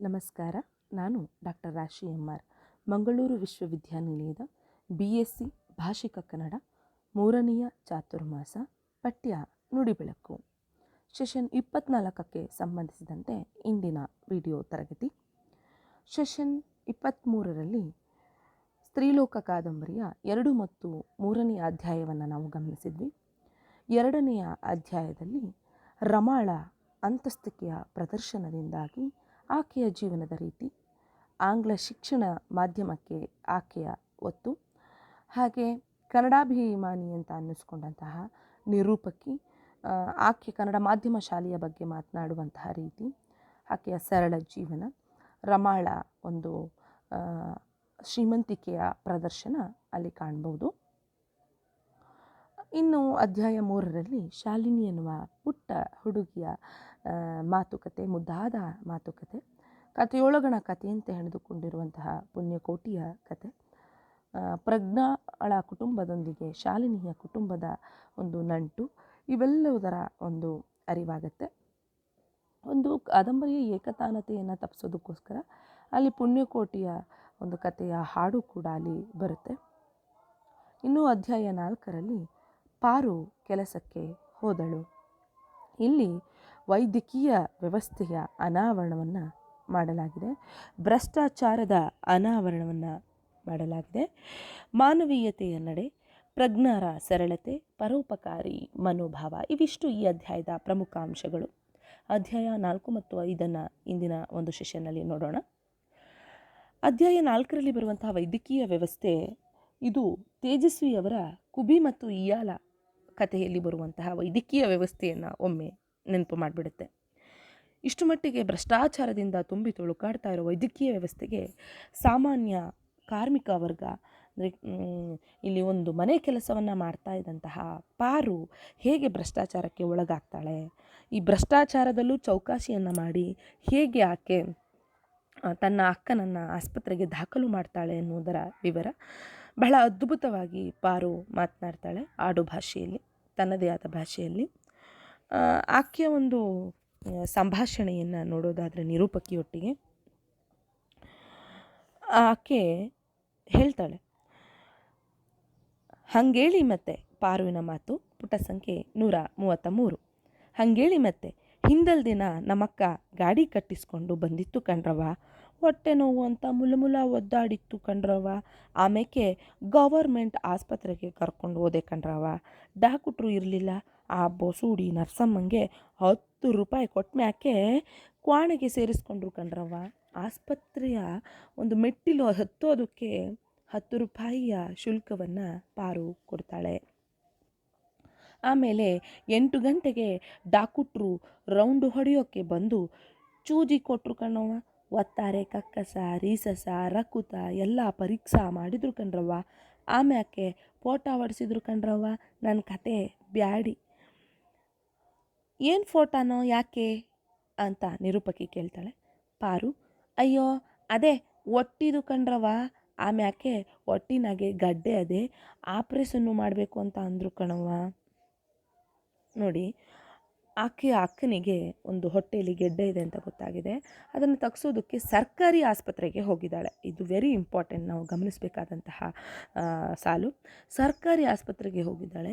ನಮಸ್ಕಾರ. ನಾನು ಡಾಕ್ಟರ್ ರಾಶಿ ಎಂ ಆರ್ ಮಂಗಳೂರು ವಿಶ್ವವಿದ್ಯಾನಿಲಯದ ಬಿ ಎಸ್ ಸಿ ಭಾಷಿಕ ಕನ್ನಡ ಮೂರನೆಯ ಚಾತುರ್ಮಾಸ ಪಠ್ಯ ನುಡಿಬೆಳಕು. ಸೆಷನ್ ಇಪ್ಪತ್ತ್ನಾಲ್ಕಕ್ಕೆ ಸಂಬಂಧಿಸಿದಂತೆ ಇಂದಿನ ವಿಡಿಯೋ ತರಗತಿ. ಸೆಷನ್ ಇಪ್ಪತ್ತ್ಮೂರರಲ್ಲಿ ಸ್ತ್ರೀಲೋಕ ಕಾದಂಬರಿಯ ಎರಡು ಮತ್ತು ಮೂರನೆಯ ಅಧ್ಯಾಯವನ್ನು ನಾವು ಗಮನಿಸಿದ್ವಿ. ಎರಡನೆಯ ಅಧ್ಯಾಯದಲ್ಲಿ ರಮಾಳ ಅಂತಸ್ತಿಕೆಯ ಪ್ರದರ್ಶನದಿಂದಾಗಿ ಆಕೆಯ ಜೀವನದ ರೀತಿ ಆಂಗ್ಲ ಶಿಕ್ಷಣ ಮಾಧ್ಯಮಕ್ಕೆ ಆಕೆಯ ಒತ್ತು. ಹಾಗೆ ಕನ್ನಡಾಭಿಮಾನಿ ಅಂತ ಅನ್ನಿಸ್ಕೊಂಡಂತಹ ನಿರೂಪಕಿ ಆಕೆ ಕನ್ನಡ ಮಾಧ್ಯಮ ಶಾಲೆಯ ಬಗ್ಗೆ ಮಾತನಾಡುವಂತಹ ರೀತಿ, ಆಕೆಯ ಸರಳ ಜೀವನ, ರಮಾಳ ಒಂದು ಶ್ರೀಮಂತಿಕೆಯ ಪ್ರದರ್ಶನ ಅಲ್ಲಿ ಕಾಣ್ಬೋದು. ಇನ್ನು ಅಧ್ಯಾಯ ಮೂರರಲ್ಲಿ ಶಾಲಿನಿ ಎನ್ನುವ ಪುಟ್ಟ ಹುಡುಗಿಯ ಮಾತುಕತೆ, ಮುದ್ದಾದ ಮಾತುಕತೆ ಕಥೆಯೊಳಗಣ ಕಥೆಯಂತೆ ಹೆಣೆದುಕೊಂಡಿರುವಂತಹ ಪುಣ್ಯಕೋಟಿಯ ಕತೆ ಪ್ರಜ್ಞಾಳ ಕುಟುಂಬದೊಂದಿಗೆ ಶಾಲಿನಿಯ ಕುಟುಂಬದ ಒಂದು ನಂಟು, ಇವೆಲ್ಲವುದರ ಒಂದು ಅರಿವಾಗತ್ತೆ. ಒಂದು ಕಾದಂಬರಿಯ ಏಕತಾನತೆಯನ್ನು ತಪ್ಪಿಸೋದಕ್ಕೋಸ್ಕರ ಅಲ್ಲಿ ಪುಣ್ಯಕೋಟಿಯ ಒಂದು ಕಥೆಯ ಹಾಡು ಕೂಡ ಅಲ್ಲಿ ಬರುತ್ತೆ. ಇನ್ನು ಅಧ್ಯಾಯ ನಾಲ್ಕರಲ್ಲಿ ಪಾರು ಕೆಲಸಕ್ಕೆ ಹೋದಳು. ಇಲ್ಲಿ ವೈದ್ಯಕೀಯ ವ್ಯವಸ್ಥೆಯ ಅನಾವರಣವನ್ನು ಮಾಡಲಾಗಿದೆ. ಭ್ರಷ್ಟಾಚಾರದ ಅನಾವರಣವನ್ನು ಮಾಡಲಾಗಿದೆ. ಮಾನವೀಯತೆಯ ನಡೆ, ಪ್ರಜ್ಞಾರ, ಸರಳತೆ, ಪರೋಪಕಾರಿ ಮನೋಭಾವ ಇವಿಷ್ಟು ಈ ಅಧ್ಯಾಯದ ಪ್ರಮುಖ ಅಂಶಗಳು. ಅಧ್ಯಾಯ ನಾಲ್ಕು ಮತ್ತು ಐದನ್ನು ಇಂದಿನ ಒಂದು ಸೆಷನ್ನಲ್ಲಿ ನೋಡೋಣ. ಅಧ್ಯಾಯ ನಾಲ್ಕರಲ್ಲಿ ಬರುವಂತಹ ವೈದ್ಯಕೀಯ ವ್ಯವಸ್ಥೆ, ಇದು ತೇಜಸ್ವಿಯವರ ಕುಬಿ ಮತ್ತು ಇಯಾಲ ಕಥೆಯಲ್ಲಿ ಬರುವಂತಹ ವೈದ್ಯಕೀಯ ವ್ಯವಸ್ಥೆಯನ್ನು ಒಮ್ಮೆ ನೆನಪು ಮಾಡಿಬಿಡುತ್ತೆ. ಇಷ್ಟು ಮಟ್ಟಿಗೆ ಭ್ರಷ್ಟಾಚಾರದಿಂದ ತುಂಬಿ ತುಳುಕಾಡ್ತಾ ಇರೋ ವೈದ್ಯಕೀಯ ವ್ಯವಸ್ಥೆಗೆ ಸಾಮಾನ್ಯ ಕಾರ್ಮಿಕ ವರ್ಗ, ಅಂದರೆ ಇಲ್ಲಿ ಒಂದು ಮನೆ ಕೆಲಸವನ್ನು ಮಾಡ್ತಾ ಇದ್ದಂತಹ ಪಾರು ಹೇಗೆ ಭ್ರಷ್ಟಾಚಾರಕ್ಕೆ ಒಳಗಾಗ್ತಾಳೆ? ಈ ಭ್ರಷ್ಟಾಚಾರದಲ್ಲೂ ಚೌಕಾಸಿಯನ್ನು ಮಾಡಿ ಹೇಗೆ ಆಕೆ ತನ್ನ ಅಕ್ಕನನ್ನು ಆಸ್ಪತ್ರೆಗೆ ದಾಖಲು ಮಾಡ್ತಾಳೆ ಎನ್ನುವುದರ ವಿವರ ಬಹಳ ಅದ್ಭುತವಾಗಿ ಪಾರು ಮಾತನಾಡ್ತಾಳೆ ಆಡು ಭಾಷೆಯಲ್ಲಿ ತನ್ನದೇ ಆದ ಭಾಷೆಯಲ್ಲಿ. ಆಕೆಯ ಒಂದು ಸಂಭಾಷಣೆಯನ್ನು ನೋಡೋದಾದರೆ ನಿರೂಪಕಿಯೊಟ್ಟಿಗೆ ಆಕೆ ಹೇಳ್ತಾಳೆ, ಹಂಗೇಳಿ ಮತ್ತೆ ಪಾರುವಿನ ಮಾತು, ಪುಟ ಸಂಖ್ಯೆ ನೂರ ಮೂವತ್ತ ಮೂರು ಹಂಗೇಳಿ ಮತ್ತೆ ಹಿಂದಲ್ ದಿನ ನಮ್ಮಕ್ಕ ಗಾಡಿ ಕಟ್ಟಿಸ್ಕೊಂಡು ಬಂದಿತ್ತು ಕಣ್ರವ ಹೊಟ್ಟೆ ನೋವು ಅಂತ ಮುಲುಮುಲ ಒದ್ದಾಡಿತ್ತು ಕಣ್ರವ ಆಮೇಲೆ ಗವರ್ಮೆಂಟ್ ಆಸ್ಪತ್ರೆಗೆ ಕರ್ಕೊಂಡು ಹೋದೆ ಕಣ್ರವ ಡಾಕ್ಟ್ರು ಇರಲಿಲ್ಲ. ಆ ಬೊಸೂಡಿ ನರ್ಸಮ್ಮಂಗೆ ಹತ್ತು ರೂಪಾಯಿ ಕೊಟ್ಮ್ಯಾಕೆ ಕ್ವಾಣೆಗೆ ಸೇರಿಸ್ಕೊಂಡ್ರು ಕಣ್ರವ್ವ. ಆಸ್ಪತ್ರೆಯ ಒಂದು ಮೆಟ್ಟಿಲು ಹತ್ತೋದಕ್ಕೆ ಹತ್ತು ರೂಪಾಯಿಯ ಶುಲ್ಕವನ್ನು ಪಾರು ಕೊಡ್ತಾಳೆ. ಆಮೇಲೆ ಎಂಟು ಗಂಟೆಗೆ ಡಾಕುಟ್ರು ರೌಂಡು ಹೊಡೆಯೋಕ್ಕೆ ಬಂದು ಚೂಜಿ ಕೊಟ್ಟರು ಕಣವ್ವ ಒತ್ತಾರೆ, ಕಕ್ಕಸ, ರೀಸಸ, ರಕುತ ಎಲ್ಲ ಪರೀಕ್ಷಾ ಮಾಡಿದ್ರು ಕಣ್ರವ್ವ. ಆಮ್ಯಾಕೆ ಫೋಟೋ ಹೊಡೆಸಿದ್ರು ಕಣ್ರವ್ವ. ನನ್ನ ಕತೆ ಬ್ಯಾಡಿ. ಏನು ಫೋಟೋನೋ ಯಾಕೆ ಅಂತ ನಿರೂಪಕಿ ಕೇಳ್ತಾಳೆ. ಪಾರು, ಅಯ್ಯೋ, ಅದೇ ಒಟ್ಟಿದು ಕಣ್ರವ ಆಮ್ಯಾಕೆ ಒಟ್ಟಿನಾಗೆ ಗಡ್ಡೆ ಅದೇ ಆಪ್ರೇಷನ್ನು ಮಾಡಬೇಕು ಅಂತ ಅಂದರು ಕಣವ್ವ. ನೋಡಿ ಆಕೆಯ ಅಕ್ಕನಿಗೆ ಒಂದು ಹೊಟ್ಟೆಯಲ್ಲಿ ಗೆಡ್ಡೆ ಇದೆ ಅಂತ ಗೊತ್ತಾಗಿದೆ. ಅದನ್ನು ತಗ್ಸೋದಕ್ಕೆ ಸರ್ಕಾರಿ ಆಸ್ಪತ್ರೆಗೆ ಹೋಗಿದ್ದಾಳೆ. ಇದು ವೆರಿ ಇಂಪಾರ್ಟೆಂಟ್ ನಾವು ಗಮನಿಸಬೇಕಾದಂತಹ ಸಾಲು. ಸರ್ಕಾರಿ ಆಸ್ಪತ್ರೆಗೆ ಹೋಗಿದ್ದಾಳೆ.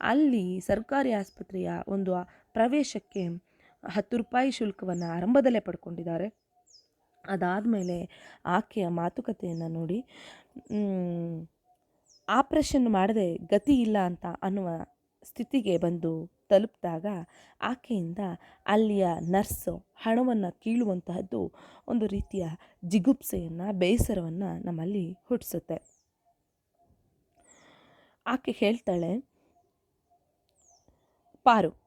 ಅಲ್ಲಿ ಸರ್ಕಾರಿ ಆಸ್ಪತ್ರೆಯ ಒಂದು ಪ್ರವೇಶಕ್ಕೆ ಹತ್ತು ರೂಪಾಯಿ ಶುಲ್ಕವನ್ನು ಆರಂಭದಲ್ಲೇ ಪಡ್ಕೊಂಡಿದ್ದಾರೆ. ಅದಾದಮೇಲೆ ಆಕೆಯ ಮಾತುಕತೆಯನ್ನು ನೋಡಿ ಆಪ್ರೇಷನ್ ಮಾಡದೆ ಗತಿ ಇಲ್ಲ ಅಂತ ಅನ್ನುವ ಸ್ಥಿತಿಗೆ ಬಂದು ತಲುಪಿದಾಗ ಆಕೆಯಿಂದ ಅಲ್ಲಿಯ ನರ್ಸು ಹಣವನ್ನು ಕೀಳುವಂತಹದ್ದು ಒಂದು ರೀತಿಯ ಜಿಗುಪ್ಸೆಯನ್ನು, ಬೇಸರವನ್ನು ನಮ್ಮಲ್ಲಿ ಹುಟ್ಟಿಸುತ್ತೆ. ಆಕೆ ಹೇಳ್ತಾಳೆ, ಪಾರು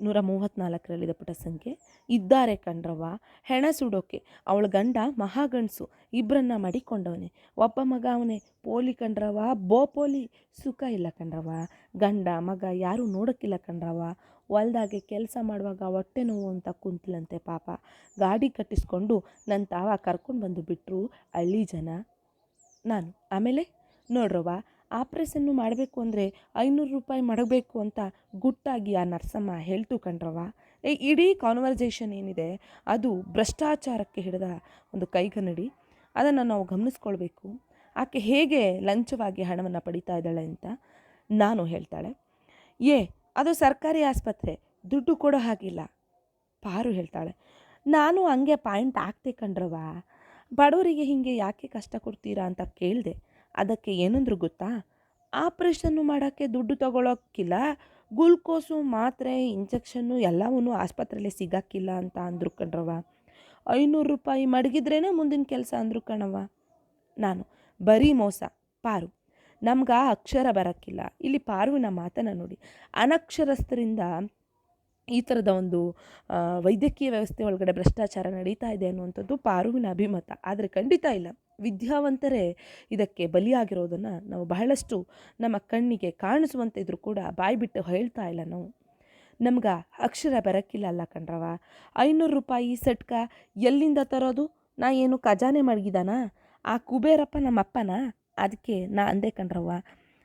ನೂರ ಮೂವತ್ತ್ನಾಲ್ಕರಲ್ಲಿದೆ ಪುಟ ಸಂಖ್ಯೆ. ಇದ್ದಾರೆ ಕಣ್ರವ್ವ ಹೆಣ ಸುಡೋಕೆ. ಅವಳ ಗಂಡ ಮಹಾಗಣಸು ಇಬ್ಬರನ್ನ ಮಡಿಕೊಂಡವನೆ. ಒಬ್ಬ ಮಗ ಅವನೇ. ಪೋಲಿ ಕಣ್ರವ್ವ ಬೋ ಪೋಲಿ. ಸುಖ ಇಲ್ಲ ಕಣ್ರವ್ವ ಗಂಡ, ಮಗ ಯಾರೂ ನೋಡೋಕ್ಕಿಲ್ಲ ಕಣ್ರವ್ವ ಹೊಲ್ದಾಗೆ ಕೆಲಸ ಮಾಡುವಾಗ ಹೊಟ್ಟೆ ನೋವು ಅಂತ ಕುಂತಲಂತೆ ಪಾಪ. ಗಾಡಿ ಕಟ್ಟಿಸ್ಕೊಂಡು ನನ್ನ ತಾವ ಕರ್ಕೊಂಡು ಬಂದು ಬಿಟ್ಟರು ಹಳ್ಳಿ ಜನ. ನಾನು. ಆಮೇಲೆ ನೋಡ್ರವ್ವ. ಆಪ್ರೇಷನ್ನು ಮಾಡಬೇಕು ಅಂದರೆ ಐನೂರು ರೂಪಾಯಿ ಮಡಗಬೇಕು ಅಂತ ಗುಟ್ಟಾಗಿ ಆ ನರ್ಸಮ್ಮ ಹೇಳ್ತು ಕಣ್ರವ್ವ ಏ, ಇಡೀ ಕಾನ್ವರ್ಸೇಷನ್ ಏನಿದೆ, ಅದು ಭ್ರಷ್ಟಾಚಾರಕ್ಕೆ ಹಿಡಿದ ಒಂದು ಕೈಗನ್ನಡಿ ಅದನ್ನು ನಾವು ಗಮನಿಸ್ಕೊಳ್ಬೇಕು. ಆಕೆ ಹೇಗೆ ಲಂಚವಾಗಿ ಹಣವನ್ನು ಪಡಿತಾ ಇದ್ದಾಳೆ ಅಂತ ನಾನು ಹೇಳ್ತಾಳೆ. ಏ, ಅದು ಸರ್ಕಾರಿ ಆಸ್ಪತ್ರೆ, ದುಡ್ಡು ಕೊಡೋ ಹಾಗಿಲ್ಲ, ಪಾರು ಹೇಳ್ತಾಳೆ. ನಾನು ಹಂಗೆ ಪಾಯಿಂಟ್ ಆಗ್ತೆ ಕಣ್ರವ ಬಡವರಿಗೆ ಹೀಗೆ ಯಾಕೆ ಕಷ್ಟ ಕೊಡ್ತೀರಾ ಅಂತ ಕೇಳಿದೆ. ಅದಕ್ಕೆ ಏನಂದ್ರು ಗೊತ್ತಾ? ಆಪ್ರೇಷನ್ನು ಮಾಡೋಕ್ಕೆ ದುಡ್ಡು ತಗೊಳ್ಳೋಕ್ಕಿಲ್ಲ ಗುಲ್ಕೋಸು ಮಾತ್ರೆ, ಇಂಜೆಕ್ಷನ್ನು ಎಲ್ಲವೂ ಆಸ್ಪತ್ರೆಯಲ್ಲಿ ಸಿಗೋಕ್ಕಿಲ್ಲ ಅಂತ ಅಂದರು ಕಣ್ರವ್ವ. ಐನೂರು ರೂಪಾಯಿ ಮಡಗಿದ್ರೇ ಮುಂದಿನ ಕೆಲಸ ಅಂದರು ಕಣವ ನಾನು, ಬರೀ ಮೋಸ, ಪಾರು. ನಮ್ಗೆ ಆ ಅಕ್ಷರ ಬರೋಕ್ಕಿಲ್ಲ. ಇಲ್ಲಿ ಪಾರುವಿನ ಮಾತನ್ನು ನೋಡಿ. ಅನಕ್ಷರಸ್ಥರಿಂದ ಈ ಥರದ ಒಂದು ವೈದ್ಯಕೀಯ ವ್ಯವಸ್ಥೆ ಒಳಗಡೆ ಭ್ರಷ್ಟಾಚಾರ ನಡೀತಾ ಇದೆ ಅನ್ನುವಂಥದ್ದು ಪಾರುವಿನ ಅಭಿಮತ. ಆದರೆ ಖಂಡಿತ ಇಲ್ಲ. ವಿದ್ಯಾವಂತರೇ ಇದಕ್ಕೆ ಬಲಿಯಾಗಿರೋದನ್ನು ನಾವು ಬಹಳಷ್ಟು ನಮ್ಮ ಕಣ್ಣಿಗೆ ಕಾಣಿಸುವಂತೆ ಇದ್ರೂ ಕೂಡ ಬಾಯಿ ಬಿಟ್ಟು ಹೇಳ್ತಾ ಇಲ್ಲ ನಾವು. ನಮ್ಗೆ ಅಕ್ಷರ ಬರೋಕ್ಕಿಲ್ಲ ಅಲ್ಲ ಕಣ್ರವ. ಐನೂರು ರೂಪಾಯಿ ಸಟ್ಕ ಎಲ್ಲಿಂದ ತರೋದು? ನಾ ಏನು ಖಜಾನೆ ಮಡಗಿದಾನ? ಆ ಕುಬೇರಪ್ಪ ನಮ್ಮ ಅಪ್ಪನ? ಅದಕ್ಕೆ ನಾ ಅಂದೆ ಕಣ್ರವ್ವ.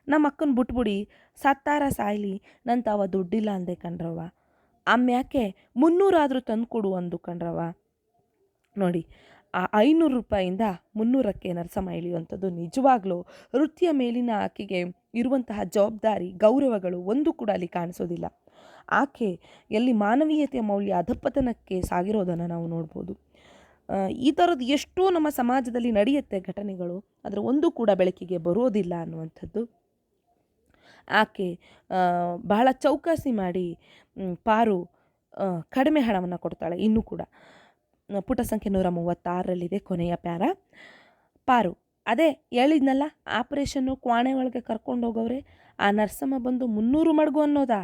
ನಮ್ಮ ಅಕ್ಕನ ಬಿಟ್ಬಿಡಿ, ಸತ್ತಾರ ಸಾಯ್ಲಿ ನನ್ನ ತಾವ ದುಡ್ಡಿಲ್ಲ ಅಂದೆ ಕಣ್ರವ್ವ. ಆಮ್ಯಾಕೆ ಮುನ್ನೂರಾದರೂ ತಂದು ಕೊಡು ಅಂದು ಕಣ್ರವ್ವ. ನೋಡಿ ಐನೂರು ರೂಪಾಯಿಂದ ಮುನ್ನೂರಕ್ಕೆ ನರಸಮ್ಮ ಇಳಿಯುವಂಥದ್ದು ನಿಜವಾಗ್ಲೂ ವೃತ್ತಿಯ ಮೇಲಿನ ಆಕೆಗೆ ಇರುವಂತಹ ಜವಾಬ್ದಾರಿ ಗೌರವಗಳು ಒಂದು ಕೂಡ ಅಲ್ಲಿ ಕಾಣಿಸೋದಿಲ್ಲ. ಆಕೆ ಎಲ್ಲಿ ಮಾನವೀಯತೆಯ ಮೌಲ್ಯ ಅಧಪತನಕ್ಕೆ ಸಾಗಿರೋದನ್ನು ನಾವು ನೋಡ್ಬೋದು. ಈ ಥರದ್ದು ಎಷ್ಟೋ ನಮ್ಮ ಸಮಾಜದಲ್ಲಿ ನಡೆಯುತ್ತೆ ಘಟನೆಗಳು ಅದರ ಒಂದು ಕೂಡ ಬೆಳಕಿಗೆ ಬರೋದಿಲ್ಲ ಅನ್ನುವಂಥದ್ದು. ಆಕೆ ಬಹಳ ಚೌಕಾಸಿ ಮಾಡಿ ಪಾರು ಕಡಿಮೆ ಹಣವನ್ನು ಕೊಡ್ತಾಳೆ ಇನ್ನೂ ಕೂಡ. ಆ, ಪುಟ ಸಂಖ್ಯೆ ನೂರ ಮೂವತ್ತಾರರಲ್ಲಿದೆ ಕೊನೆಯ ಪ್ಯಾರ. ಪಾರು, ಅದೇ ಹೇಳಿದ್ನಲ್ಲ, ಆಪ್ರೇಷನ್ನು ಕ್ವಾಣೆ ಒಳಗೆ ಕರ್ಕೊಂಡು ಹೋಗವ್ರೆ ಆ ನರ್ಸಮ್ಮ ಬಂದು ಮುನ್ನೂರು ಮಡಗು ಅನ್ನೋದಾ?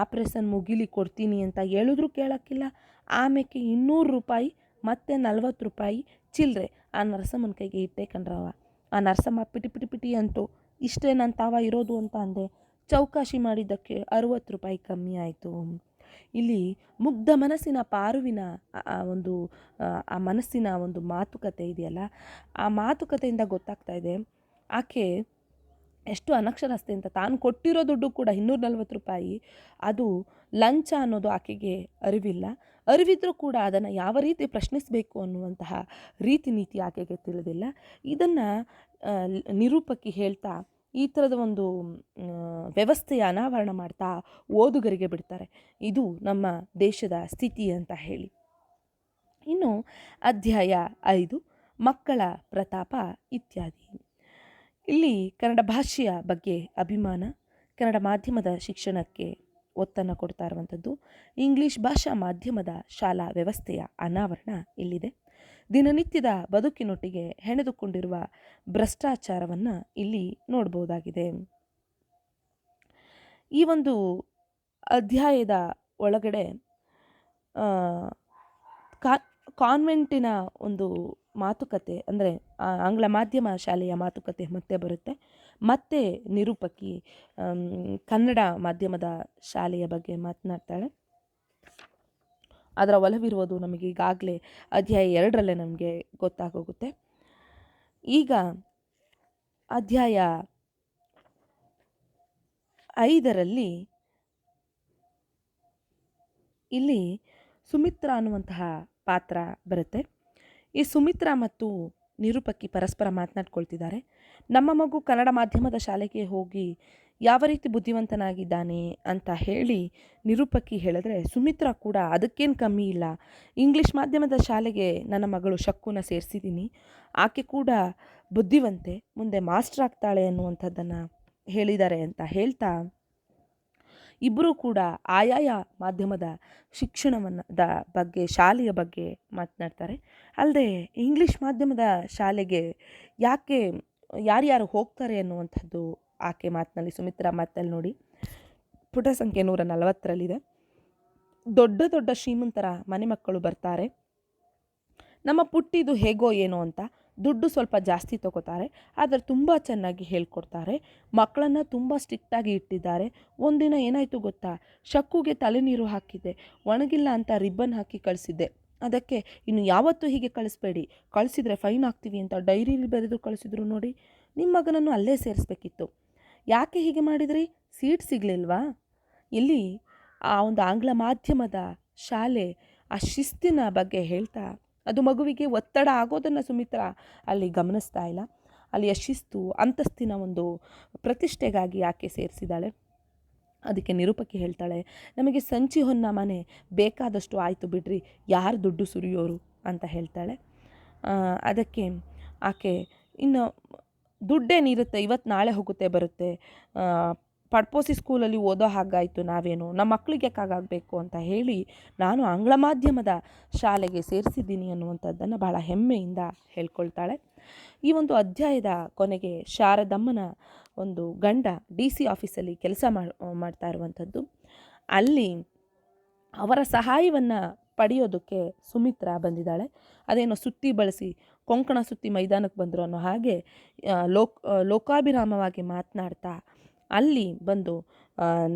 ಆಪ್ರೇಷನ್ ಮುಗಿಲಿ ಕೊಡ್ತೀನಿ ಅಂತ ಹೇಳಿದ್ರು ಕೇಳೋಕ್ಕಿಲ್ಲ ಆಮೇಲೆ ಇನ್ನೂರು ರೂಪಾಯಿ, ಮತ್ತೆ ನಲ್ವತ್ತು ರೂಪಾಯಿ ಚಿಲ್ಲರೆ ಆ ನರಸಮ್ಮನ ಕೈಗೆ ಇಟ್ಟೆ ಕಣ್ರವ ಆ ನರಸಮ್ಮ ಪಿಟಿ ಪಿಟಿ ಪಿಟಿ ಅಂತು, ಇಷ್ಟೇ ನನ್ನ ತಾವ ಇರೋದು ಅಂತ ಅಂದೆ, ಚೌಕಾಶಿ ಮಾಡಿದ್ದಕ್ಕೆ ಅರುವತ್ತು ರೂಪಾಯಿ ಕಮ್ಮಿ ಆಯಿತು. ಇಲ್ಲಿ ಮುಗ್ಧ ಮನಸ್ಸಿನ ಪಾರುವಿನ ಒಂದು ಆ, ಆ ಮನಸ್ಸಿನ ಒಂದು ಮಾತುಕತೆ ಇದೆಯಲ್ಲ? ಆ ಮಾತುಕತೆಯಿಂದ ಗೊತ್ತಾಗ್ತಾ ಇದೆ ಆಕೆ ಎಷ್ಟು ಅನಕ್ಷರಸ್ತೆ ಅಂತ. ತಾನು ಕೊಟ್ಟಿರೋ ದುಡ್ಡು ಕೂಡ ಇನ್ನೂರ ನಲ್ವತ್ತು ರೂಪಾಯಿ. ಅದು ಲಂಚ ಅನ್ನೋದು ಆಕೆಗೆ ಅರಿವಿಲ್ಲ. ಅರಿವಿದ್ರೂ ಕೂಡ ಅದನ್ನು ಯಾವ ರೀತಿ ಪ್ರಶ್ನಿಸಬೇಕು ಅನ್ನುವಂತಹ ರೀತಿ ನೀತಿ ಆಕೆಗೆ ತಿಳಿದಿಲ್ಲ. ಇದನ್ನು ನಿರೂಪಕಿ ಹೇಳ್ತಾ ಈ ಥರದ ಒಂದು ವ್ಯವಸ್ಥೆಯ ಅನಾವರಣ ಮಾಡ್ತಾ ಓದುಗರಿಗೆ ಬಿಡ್ತಾರೆ. ಇದು ನಮ್ಮ ದೇಶದ ಸ್ಥಿತಿ ಅಂತ ಹೇಳಿ. ಇನ್ನು ಅಧ್ಯಾಯ ಐದು, ಮಕ್ಕಳ ಪ್ರತಾಪ ಇತ್ಯಾದಿ. ಇಲ್ಲಿ ಕನ್ನಡ ಭಾಷೆಯ ಬಗ್ಗೆ ಅಭಿಮಾನ, ಕನ್ನಡ ಮಾಧ್ಯಮದ ಶಿಕ್ಷಣಕ್ಕೆ ಒತ್ತನ್ನು ಕೊಡ್ತಾ ಇರುವಂಥದ್ದು. ಇಂಗ್ಲೀಷ್ ಭಾಷಾ ಮಾಧ್ಯಮದ ಶಾಲಾ ವ್ಯವಸ್ಥೆಯ ಅನಾವರಣ ಇಲ್ಲಿದೆ. ದಿನನಿತ್ಯದ ಬದುಕಿನೊಟ್ಟಿಗೆ ಹೆಣೆದುಕೊಂಡಿರುವ ಭ್ರಷ್ಟಾಚಾರವನ್ನು ಇಲ್ಲಿ ನೋಡ್ಬೋದಾಗಿದೆ ಈ ಒಂದು ಅಧ್ಯಾಯದ ಒಳಗಡೆ ಕಾ, ಕಾನ್ವೆಂಟಿನ ಒಂದು ಮಾತುಕತೆ, ಅಂದರೆ ಆಂಗ್ಲ ಮಾಧ್ಯಮ ಶಾಲೆಯ ಮಾತುಕತೆ ಮತ್ತೆ ಬರುತ್ತೆ. ಮತ್ತೆ ನಿರೂಪಕಿ ಕನ್ನಡ ಮಾಧ್ಯಮದ ಶಾಲೆಯ ಬಗ್ಗೆ ಮಾತನಾಡ್ತಾಳೆ. ಅದರ ಒಲವಿರುವುದು ನಮಗೆ ಈಗಾಗಲೇ ಅಧ್ಯಾಯ ಎರಡರಲ್ಲೇ ನಮಗೆ ಗೊತ್ತಾಗೋಗುತ್ತೆ. ಈಗ ಅಧ್ಯಾಯ ಐದರಲ್ಲಿ ಇಲ್ಲಿ ಸುಮಿತ್ರಾ ಅನ್ನುವಂತಹ ಪಾತ್ರ ಬರುತ್ತೆ. ಈ ಸುಮಿತ್ರಾ ಮತ್ತು ನಿರೂಪಕಿ ಪರಸ್ಪರ ಮಾತನಾಡ್ಕೊಳ್ತಿದ್ದಾರೆ. ನಮ್ಮ ಮಗು ಕನ್ನಡ ಮಾಧ್ಯಮದ ಶಾಲೆಗೆ ಹೋಗಿ ಯಾವ ರೀತಿ ಬುದ್ಧಿವಂತನಾಗಿದ್ದಾನೆ ಅಂತ ಹೇಳಿ ನಿರೂಪಕಿ ಹೇಳಿದ್ರೆ, ಸುಮಿತ್ರಾ ಕೂಡ ಅದಕ್ಕೇನು ಕಮ್ಮಿ ಇಲ್ಲ. ಇಂಗ್ಲೀಷ್ ಮಾಧ್ಯಮದ ಶಾಲೆಗೆ ನನ್ನ ಮಗಳು ಶಕ್ಕುನ ಸೇರಿಸಿದ್ದೀನಿ. ಆಕೆ ಕೂಡ ಬುದ್ಧಿವಂತೆ, ಮುಂದೆ ಮಾಸ್ಟರ್ ಆಗ್ತಾಳೆ ಅನ್ನುವಂಥದ್ದನ್ನು ಹೇಳಿದ್ದಾರೆ ಅಂತ ಹೇಳ್ತಾ ಇಬ್ಬರೂ ಕೂಡ ಆಯಾಯ ಮಾಧ್ಯಮದ ಶಿಕ್ಷಣವನ್ನು ದ ಬಗ್ಗೆ, ಶಾಲೆಯ ಬಗ್ಗೆ ಮಾತನಾಡ್ತಾರೆ. ಅಲ್ಲದೆ ಇಂಗ್ಲೀಷ್ ಮಾಧ್ಯಮದ ಶಾಲೆಗೆ ಯಾಕೆ, ಯಾರ್ಯಾರು ಹೋಗ್ತಾರೆ ಅನ್ನುವಂಥದ್ದು ಆಕೆ ಮಾತಿನಲ್ಲಿ, ಸುಮಿತ್ರಾ ಮಾತಲ್ಲಿ ನೋಡಿ, ಪುಟ ಸಂಖ್ಯೆ ನೂರ ನಲವತ್ತರಲ್ಲಿದೆ. ದೊಡ್ಡ ದೊಡ್ಡ ಶ್ರೀಮಂತರ ಮನೆ ಮಕ್ಕಳು ಬರ್ತಾರೆ. ನಮ್ಮ ಪುಟ್ಟಿದು ಹೇಗೋ ಏನೋ ಅಂತ ದುಡ್ಡು ಸ್ವಲ್ಪ ಜಾಸ್ತಿ ತಗೋತಾರೆ. ಆದರೆ ತುಂಬ ಚೆನ್ನಾಗಿ ಹೇಳ್ಕೊಡ್ತಾರೆ. ಮಕ್ಕಳನ್ನು ತುಂಬ ಸ್ಟ್ರಿಕ್ಟಾಗಿ ಇಟ್ಟಿದ್ದಾರೆ. ಒಂದಿನ ಏನಾಯಿತು ಗೊತ್ತಾ? ಶಕ್ಕುಗೆ ತಲೆ ನೀರು ಹಾಕಿದ್ದೆ ಒಣಗಿಲ್ಲ ಅಂತ ರಿಬ್ಬನ್ ಹಾಕಿ ಕಳಿಸಿದ್ದೆ. ಅದಕ್ಕೆ ಇನ್ನು ಯಾವತ್ತೂ ಹೀಗೆ ಕಳಿಸ್ಬೇಡಿ. ಕಳಿಸಿದರೆ ಫೈನ್ ಹಾಕ್ತೀವಿ ಅಂತ ಡೈರಿಲಿ ಬರೆದು ಕಳಿಸಿದ್ರು ನೋಡಿ. ನಿಮ್ಮ ಮಗನನ್ನು ಅಲ್ಲೇ ಸೇರಿಸ್ಬೇಕಿತ್ತು. ಯಾಕೆ ಹೀಗೆ ಮಾಡಿದ್ರಿ? ಸೀಟ್ ಸಿಗಲಿಲ್ವಾ? ಇಲ್ಲಿ ಆ ಒಂದು ಆಂಗ್ಲ ಮಾಧ್ಯಮದ ಶಾಲೆ ಆ ಶಿಸ್ತಿನ ಬಗ್ಗೆ ಹೇಳ್ತಾ, ಅದು ಮಗುವಿಗೆ ಒತ್ತಡ ಆಗೋದನ್ನು ಸುಮಿತ್ರ ಅಲ್ಲಿ ಗಮನಿಸ್ತಾ ಇಲ್ಲ. ಅಲ್ಲಿಯ ಶಿಸ್ತು, ಅಂತಸ್ತಿನ ಒಂದು ಪ್ರತಿಷ್ಠೆಗಾಗಿ ಆಕೆ ಸೇರಿಸಿದ್ದಾಳೆ. ಅದಕ್ಕೆ ನಿರೂಪಕಿ ಹೇಳ್ತಾಳೆ, ನಮಗೆ ಸಂಚಿ ಹೊನ್ನ ಮನೆ ಬೇಕಾದಷ್ಟು ಆಯಿತು ಬಿಡ್ರಿ, ಯಾರು ದುಡ್ಡು ಸುರಿಯೋರು? ಅಂತ ಹೇಳ್ತಾಳೆ. ಅದಕ್ಕೆ ಆಕೆ, ಇನ್ನು ದುಡ್ಡೇನಿರುತ್ತೆ ಇವತ್ತು ನಾಳೆ ಹೋಗುತ್ತೆ, ಬರುತ್ತೆ. ಪಡ್ಪೋಸಿ ಸ್ಕೂಲಲ್ಲಿ ಓದೋ ಹಾಗಾಯಿತು ನಾವೇನು? ನಮ್ಮ ಮಕ್ಕಳಿಗೆ ಯಾಕಾಗಬೇಕು ಅಂತ ಹೇಳಿ ನಾನು ಆಂಗ್ಲ ಮಾಧ್ಯಮದ ಶಾಲೆಗೆ ಸೇರಿಸಿದ್ದೀನಿ ಅನ್ನುವಂಥದ್ದನ್ನು ಬಹಳ ಹೆಮ್ಮೆಯಿಂದ ಹೇಳ್ಕೊಳ್ತಾಳೆ. ಈ ಒಂದು ಅಧ್ಯಾಯದ ಕೊನೆಗೆ ಶಾರದಮ್ಮನ ಒಂದು ಗಂಡ ಡಿ ಸಿ ಆಫೀಸಲ್ಲಿ ಕೆಲಸ ಮಾಡ್ತಾ ಇರುವಂಥದ್ದು. ಅಲ್ಲಿ ಅವರ ಸಹಾಯವನ್ನು ಪಡೆಯೋದಕ್ಕೆ ಸುಮಿತ್ರಾ ಬಂದಿದ್ದಾಳೆ. ಅದೇನೋ ಸುತ್ತಿ ಬಳಸಿ ಕೊಂಕಣ ಸುತ್ತಿ ಮೈದಾನಕ್ಕೆ ಬಂದರು ಅನ್ನೋ ಹಾಗೆ ಲೋಕ್ ಲೋಕಾಭಿರಾಮವಾಗಿ ಮಾತನಾಡ್ತಾ ಅಲ್ಲಿ ಬಂದು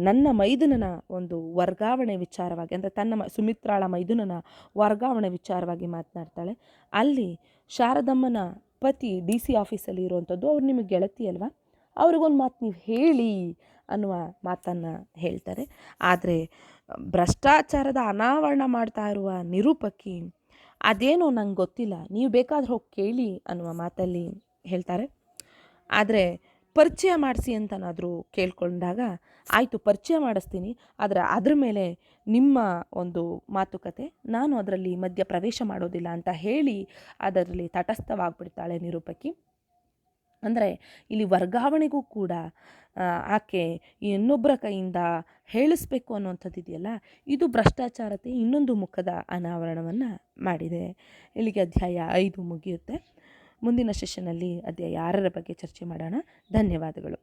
ನನ್ನ ಮೈದುನನ ಒಂದು ವರ್ಗಾವಣೆ ವಿಚಾರವಾಗಿ, ಅಂದರೆ ತನ್ನ ಸುಮಿತ್ರಾಳ ಮೈದುನನ ವರ್ಗಾವಣೆ ವಿಚಾರವಾಗಿ ಮಾತನಾಡ್ತಾಳೆ. ಅಲ್ಲಿ ಶಾರದಮ್ಮನ ಪತಿ ಡಿ ಸಿ ಆಫೀಸಲ್ಲಿ ಇರುವಂಥದ್ದು, ಅವ್ರು ನಿಮಗೆ ಗೆಳತಿ ಅಲ್ವಾ? ಅವ್ರಿಗೊಂದು ಮಾತು ನೀವು ಹೇಳಿ ಅನ್ನುವ ಮಾತನ್ನು ಹೇಳ್ತಾರೆ. ಆದರೆ ಭ್ರಷ್ಟಾಚಾರದ ಅನಾವರಣ ಮಾಡ್ತಾ ಇರುವ ನಿರೂಪಕಿ ಅದೇನೋ ನಂಗೆ ಗೊತ್ತಿಲ್ಲ. ನೀವು ಬೇಕಾದ್ರೆ ಹೋಗಿ ಕೇಳಿ ಅನ್ನುವ ಮಾತಲ್ಲಿ ಹೇಳ್ತಾರೆ. ಆದರೆ ಪರಿಚಯ ಮಾಡಿಸಿ ಅಂತನಾದರೂ ಕೇಳ್ಕೊಂಡಾಗ, ಆಯಿತು ಪರಿಚಯ ಮಾಡಿಸ್ತೀನಿ. ಆದರೆ ಅದ್ರ ಮೇಲೆ ನಿಮ್ಮ ಒಂದು ಮಾತುಕತೆ, ನಾನು ಅದರಲ್ಲಿ ಮಧ್ಯ ಪ್ರವೇಶ ಮಾಡೋದಿಲ್ಲ ಅಂತ ಹೇಳಿ ಅದರಲ್ಲಿ ತಟಸ್ಥವಾಗಿಬಿಡ್ತಾಳೆ ನಿರೂಪಕಿ. ಅಂದರೆ ಇಲ್ಲಿ ವರ್ಗಾವಣೆಗೂ ಕೂಡ ಆಕೆ ಇನ್ನೊಬ್ಬರ ಕೈಯಿಂದ ಹೇಳಿಸ್ಬೇಕು ಅನ್ನುವಂಥದ್ದು ಇದೆಯಲ್ಲ, ಇದು ಭ್ರಷ್ಟಾಚಾರತೆ ಇನ್ನೊಂದು ಮುಖದ ಅನಾವರಣವನ್ನು ಮಾಡಿದೆ. ಇಲ್ಲಿಗೆ ಅಧ್ಯಾಯ ಐದು ಮುಗಿಯುತ್ತೆ. ಮುಂದಿನ ಸೆಷನಲ್ಲಿ ಅಧ್ಯಾಯ ಆರರ ಬಗ್ಗೆ ಚರ್ಚೆ ಮಾಡೋಣ. ಧನ್ಯವಾದಗಳು.